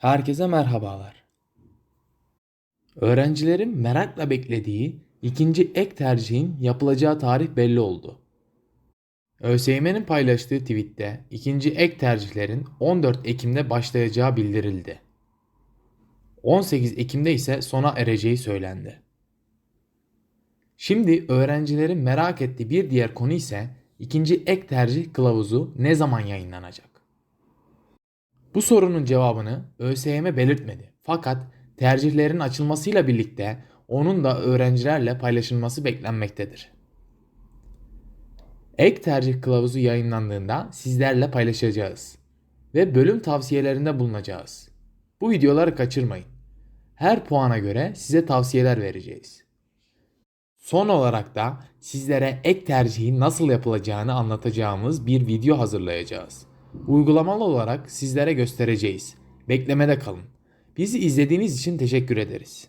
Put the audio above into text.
Herkese merhabalar. Öğrencilerin merakla beklediği ikinci ek tercihin yapılacağı tarih belli oldu. ÖSYM'nin paylaştığı tweette ikinci ek tercihlerin 14 Ekim'de başlayacağı bildirildi. 18 Ekim'de ise sona ereceği söylendi. Şimdi öğrencilerin merak ettiği bir diğer konu ise ikinci ek tercih kılavuzu ne zaman yayınlanacak? Bu sorunun cevabını ÖSYM belirtmedi. Fakat tercihlerin açılmasıyla birlikte onun da öğrencilerle paylaşılması beklenmektedir. Ek tercih kılavuzu yayınlandığında sizlerle paylaşacağız ve bölüm tavsiyelerinde bulunacağız. Bu videoları kaçırmayın. Her puana göre size tavsiyeler vereceğiz. Son olarak da sizlere ek tercihin nasıl yapılacağını anlatacağımız bir video hazırlayacağız. Uygulamalı olarak sizlere göstereceğiz. Beklemede kalın. Bizi izlediğiniz için teşekkür ederiz.